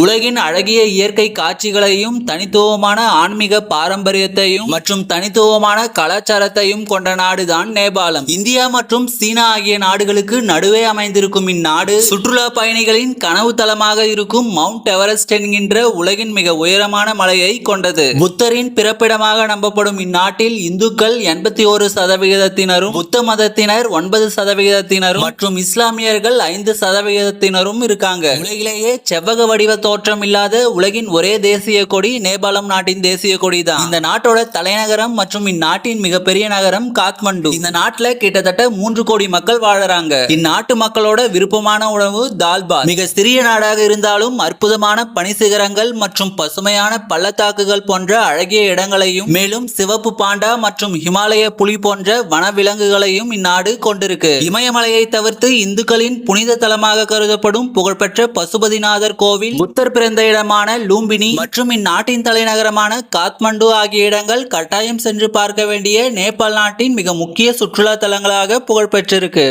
உலகின் அழகிய இயற்கை காட்சிகளையும் தனித்துவமான ஆன்மீக பாரம்பரியத்தையும் மற்றும் தனித்துவமான கலாச்சாரத்தையும் கொண்ட நாடுதான் நேபாளம். இந்தியா மற்றும் சீனா ஆகிய நாடுகளுக்கு நடுவே அமைந்திருக்கும் இந்நாடு சுற்றுலா பயணிகளின் கனவு தலமாக இருக்கும் மவுண்ட் எவரெஸ்ட் என்கின்ற உலகின் மிக உயரமான மலையை கொண்டது. புத்தரின் பிறப்பிடமாக நம்பப்படும் இந்நாட்டில் இந்துக்கள் எண்பத்தி ஒரு சதவிகிதத்தினரும் புத்த மதத்தினர் ஒன்பது சதவிகிதத்தினரும் மற்றும் இஸ்லாமியர்கள் ஐந்து சதவிகிதத்தினரும் இருக்காங்க. உலகிலேயே செவ்வக வடிவ தோற்றம் இல்லாத உலகின் ஒரே தேசிய கொடி நேபாளம் நாட்டின் தேசிய கொடி தான் இந்த நாட்டோட தலைநகரம் மற்றும் இந்நாட்டின் மிகப்பெரிய நகரம் காத்மண்டு. இந்த நாட்டுல கிட்டத்தட்ட மூன்று கோடி மக்கள் வாழறாங்க. இந்நாட்டு மக்களோட விருப்பமான உணவு தால்பாத் மிக சிறிய நாடாக இருந்தாலும் அற்புதமான பனிசிகரங்கள் மற்றும் பசுமையான பள்ளத்தாக்குகள் போன்ற அழகிய இடங்களையும் மேலும் சிவப்பு பாண்டா மற்றும் ஹிமாலய புலி போன்ற வனவிலங்குகளையும் இந்நாடு கொண்டிருக்கு. இமயமலையை தவிர்த்து இந்துக்களின் புனித தலமாக கருதப்படும் புகழ்பெற்ற பசுபதிநாதர் கோவில் புத்தர் பிறந்த இடமான லூம்பினி மற்றும் இந்நாட்டின் தலைநகரமான காத்மண்டு ஆகிய இடங்கள் கட்டாயம் சென்று பார்க்க வேண்டிய நேபாள் நாட்டின் மிக முக்கிய சுற்றுலா தலங்களாக புகழ்பெற்றிருக்கு.